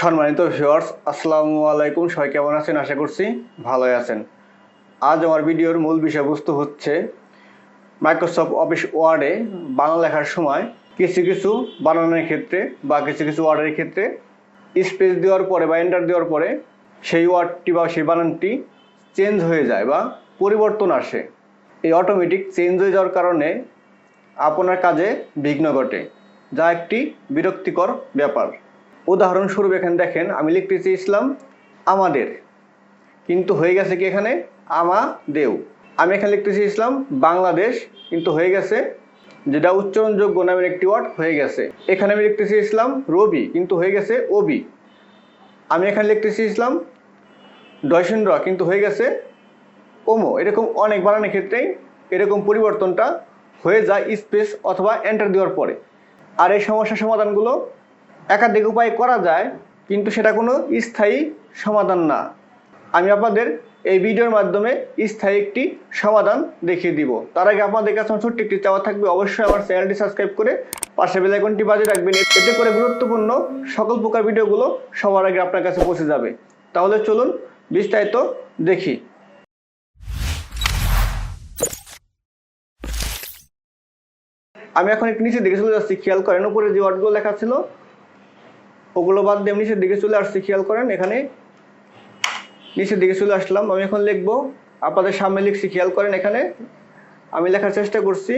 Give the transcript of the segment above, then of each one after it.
সম্মানিত ভিউয়ার্স আসসালামু আলাইকুম। সবাই কেমন আছেন? আশা করছি ভালোই আছেন। আজ আমার ভিডিওর মূল বিষয়বস্তু হচ্ছে মাইক্রোসফট অফিস ওয়ার্ডে বাংলা লেখার সময় কিছু কিছু বানানোর ক্ষেত্রে বা কিছু কিছু ওয়ার্ডের ক্ষেত্রে স্পেস দেওয়ার পরে বা এন্টার দেওয়ার পরে সেই ওয়ার্ডটি বা সেই বানানটি চেঞ্জ হয়ে যায় বা পরিবর্তন আসে। এই অটোমেটিক চেঞ্জ হয়ে যাওয়ার কারণে আপনার কাজে বিঘ্ন ঘটে, যা একটি বিরক্তিকর ব্যাপার। উদাহরণস্বরূপ এখানে দেখেন, আমি লিখতে চেয়েছিলাম আমাদের। কিন্তু হয়ে গেছে কি এখানে? আমা দেও আমি এখানে লিখতে চেয়েছিলাম বাংলাদেশ, কিন্তু হয়ে গেছে যেটা উচ্চারণযোগ্য নামের একটি ওয়ার্ড হয়ে গেছে। এখানে আমি লিখতে চেয়েছিলাম রবি, কিন্তু হয়ে গেছে ওবি। আমি এখানে লিখতে চেয়েছিলাম ডয়সেন্দ্র, কিন্তু হয়ে গেছে ওমো। এরকম অনেক বানানোর ক্ষেত্রেই এরকম পরিবর্তনটা হয়ে যায় স্পেস অথবা এন্টার দেওয়ার পরে। আর এই সমস্যার সমাধানগুলো একাধিক উপায় করা যায়, কিন্তু সেটা কোনো স্থায়ী সমাধান না। আমি আপনাদের এই ভিডিওর মাধ্যমে স্থায়ী একটি সমাধান দেখিয়ে দিব। তার আগে আপনাদের কাছে ছোট্ট একটি চাওয়া থাকবে, অবশ্যই আমার চ্যানেলটি সাবস্ক্রাইব করে পাশে বেলাইকনটি বাজিয়ে রাখবেন, এতে করে গুরুত্বপূর্ণ সকল প্রকার ভিডিওগুলো সবার আগে আপনার কাছে পৌঁছে যাবে। তাহলে চলুন বিস্তারিত দেখি। আমি এখন একটু নিচের দিকে চলে যাচ্ছি, খেয়াল করেন, উপরে যে ওয়ার্ডগুলো লেখা ছিল ওগুলো বাদ দিয়ে নিচের দিকে চলে আসছি, খেয়াল করেন এখানে। নিচের দিকে চলে আসলাম, আমি এখন লিখব, আপনাদের সামনে লিখছি, খেয়াল করেন এখানে। আমি লেখার চেষ্টা করছি,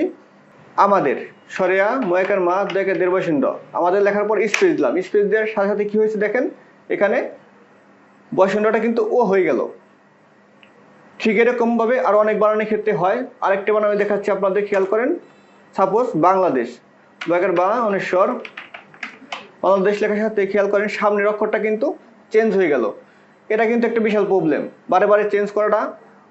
আমাদের, সরেয়া, ময়াকার মা দেখে দেড় আমাদের লেখার পর স্পেস দিলাম, স্পেস দেওয়ার সাথে সাথে কী হয়েছে দেখেন, এখানে বসিন্দটা কিন্তু ও হয়ে গেল। ঠিক এরকমভাবে আরও অনেক বানানোর ক্ষেত্রে হয়। আরেকটা বানানো দেখাচ্ছি আপনাদের, খেয়াল করেন। সাপোজ বাংলাদেশ বাগের বা অনেশ্বর বাংলাদেশ লেখার সাথে খেয়াল করেন, সামনের অক্ষরটা কিন্তু চেঞ্জ হয়ে গেল। এটা কিন্তু একটা বিশাল প্রবলেম বারে বারে চেঞ্জ করাটা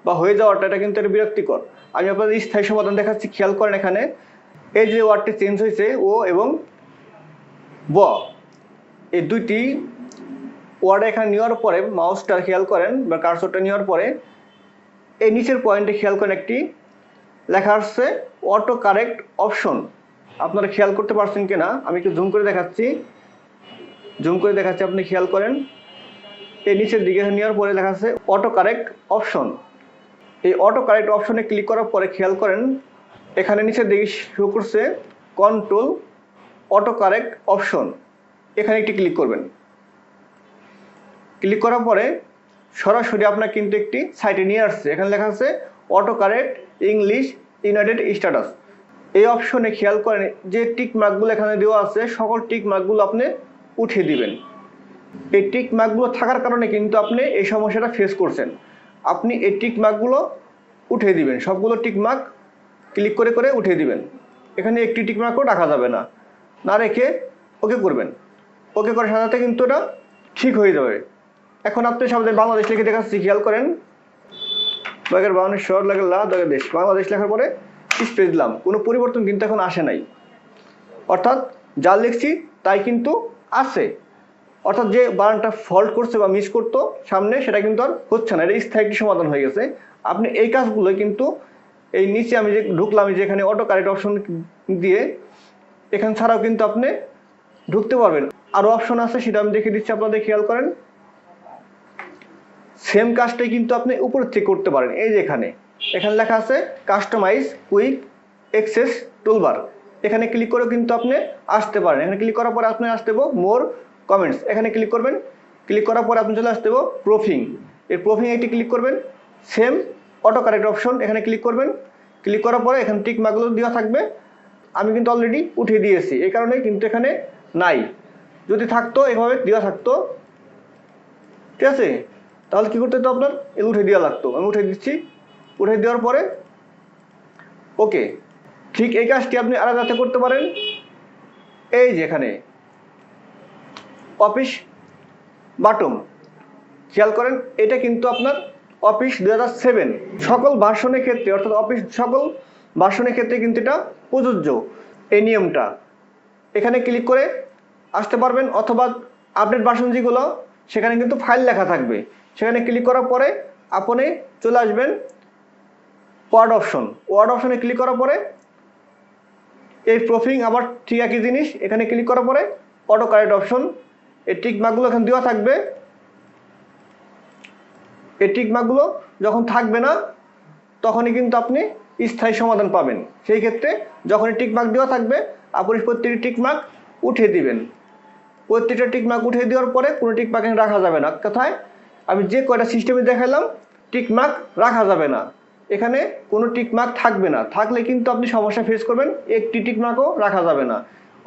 বা হয়ে যাওয়াটা, এটা কিন্তু একটা বিরক্তিকর। আমি আপনাদের স্থায়ী সমাধান দেখাচ্ছি, খেয়াল করেন এখানে। এই যে ওয়ার্ডটি চেঞ্জ হয়েছে, ও এবং ব। এই দুইটি ওয়ার্ড এখানে নেওয়ার পরে মাউসটা খেয়াল করেন বা কার্সরটা নেওয়ার পরে, এই নিচের পয়েন্টে খেয়াল করেন একটি লেখা আসছে অটো কারেক্ট অপশন আপনারা খেয়াল করতে পারছেন কিনা? আমি একটু জুম করে দেখাচ্ছি। জুম করে দেখাচ্ছি, আপনি খেয়াল করেন। এই নিচের দিকে নেওয়ার পরে লেখা আছে অটো কারেক্ট অপশন এই অটো কারেক্ট অপশনে ক্লিক করার পরে খেয়াল করেন, এখানে নিচের দিকে শো করছে কন্ট্রোল অটো কারেক্ট অপশন এখানে একটি ক্লিক করবেন। ক্লিক করার পরে সরাসরি আপনার কিন্তু একটি সাইটে নিয়ে আসছে। এখানে লেখা আছে auto correct English United States এই অপশনে খেয়াল করেন, যে টিক মার্কগুলো এখানে দেওয়া আছে, সকল টিক মার্কগুলো আপনি উঠিয়ে দিবেন। এই টিক মার্কগুলো থাকার কারণে কিন্তু আপনি এই সমস্যাটা ফেস করছেন। আপনি এই টিক মার্কগুলো উঠিয়ে দিবেন। সবগুলো টিক মার্ক ক্লিক করে করে উঠিয়ে দিবেন। এখানে একটি টিক মার্কও রাখা যাবে না। না রেখে ওকে করবেন। ওকে করার সাথে সাথে কিন্তু এটা ঠিক হয়ে যাবে। এখন আপনি সামনে বাংলাদেশ লিখে দেখাচ্ছি খেয়াল করেন। বাগের বাউনের শহর লাগে লা বাংলাদেশ লেখার পরে স্পেস দিলাম। কোনো পরিবর্তন কিন্তু এখন আসে নাই। অর্থাৎ যা লিখছি তাই কিন্তু আছে। অর্থাৎ যে বানানটা ফল্ট করছে বা মিস করতো, সামনে সেটা কিন্তু আর হচ্ছে না, এটা স্থায়ী সমাধান হয়ে গেছে। আপনি এই কাজগুলো কিন্তু এই নিচে আমি যে ঢুকলাম যেখানে অটো কারেক্ট অপশন দিয়ে, এখান ছাড়াও কিন্তু আপনি ঢুকতে পারবেন। আরও অপশন আছে, সেটা আমি দেখে দিচ্ছি আপনাদের খেয়াল করেন। সেম কাজটাই কিন্তু আপনি উপর থেকে করতে পারেন, এই যে এখানে। এখানে লেখা আছে কাস্টমাইজ কুইক এক্সেস টুলবার এখানে ক্লিক করে কিন্তু আপনি আসতে পারেন। এখানে ক্লিক করার পরে আপনি আসতে মোর কমেন্টস এখানে ক্লিক করবেন। ক্লিক করার পরে আপনি চলে আসতে প্রোফিং এই প্রোফিং একটি ক্লিক করবেন। সেম অটো কারেক্ট অপশন এখানে ক্লিক করবেন। ক্লিক করার পরে এখানে টিক মার্কগুলো দেওয়া থাকবে। আমি কিন্তু অলরেডি উঠিয়ে দিয়েছি। এই কারণে কিন্তু এখানে নাই। যদি থাকতো এভাবে দেওয়া থাকতো। ঠিক আছে? তাহলে কী করতে হতো আপনার? এগুলো উঠে দেওয়া লাগতো। আমি উঠে দিচ্ছি। উঠে দেওয়ার পরে ওকে ঠিক এই কাজটি আপনি আলাদাতে করতে পারেন। এই যে এখানে। Office button. খেয়াল করেন, এটা কিন্তু আপনার অফিস দু হাজার সেভেন। সকল ভার্সনের ক্ষেত্রে, অর্থাৎ অফিস সকল ভার্সনের ক্ষেত্রে কিন্তু এটা প্রযোজ্য। এই নিয়মটা। এখানে ক্লিক করে আসতে পারবেন, অথবা আপডেট ভার্সন যেগুলো, সেখানে কিন্তু ফাইল লেখা থাকবে। সেখানে ক্লিক করার পরে আপনি চলে আসবেন ওয়ার্ড অপশন। ওয়ার্ড অপশনে ক্লিক করার পরে এই প্রফিং আবার ঠিক একই জিনিস, এখানে ক্লিক করার পরে অটো কারেক্ট অপশন এই টিক মার্কগুলো এখানে দেওয়া থাকবে। এই টিক মার্কগুলো যখন থাকবে না, তখনই কিন্তু আপনি স্থায়ী সমাধান পাবেন। সেই ক্ষেত্রে যখনই টিক মার্ক দেওয়া থাকবে, আপনি প্রত্যেকটি টিক মার্ক উঠিয়ে দিবেন। প্রত্যেকটা টিক মার্ক উঠিয়ে দেওয়ার পরে কোনো টিক মার্ক রাখা যাবে না। কোথায় আমি যে কয়টা সিস্টেমে দেখালাম টিক মার্ক রাখা যাবে না। এখানে কোনো টিকমার্ক থাকবে না। থাকলে কিন্তু আপনি সমস্যা ফেস করবেন, একটি টিকমার্কও রাখা যাবে না।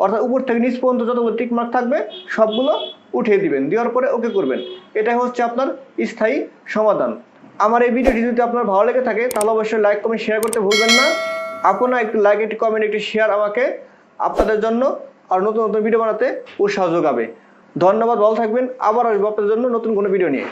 অর্থাৎ উপর থেকে নিচ পর্যন্ত যতগুলো টিকমার্ক থাকবে, সবগুলো উঠিয়ে দিবেন, দেওয়ার পরে ওকে করবেন। এটাই হচ্ছে আপনার স্থায়ী সমাধান। আমার এই ভিডিওটি যদি আপনার ভালো লেগে থাকে, তাহলে অবশ্যই লাইক কমেন্ট শেয়ার করতে ভুলবেন না। আপনার একটি লাইক একটি কমেন্ট একটি শেয়ার আমাকে আপনাদের জন্য আর নতুন নতুন ভিডিও বানাতে উৎসাহ যোগাবে। ধন্যবাদ, ভালো থাকবেন। আবার আসব আপনাদের জন্য নতুন কোনো ভিডিও নিয়ে।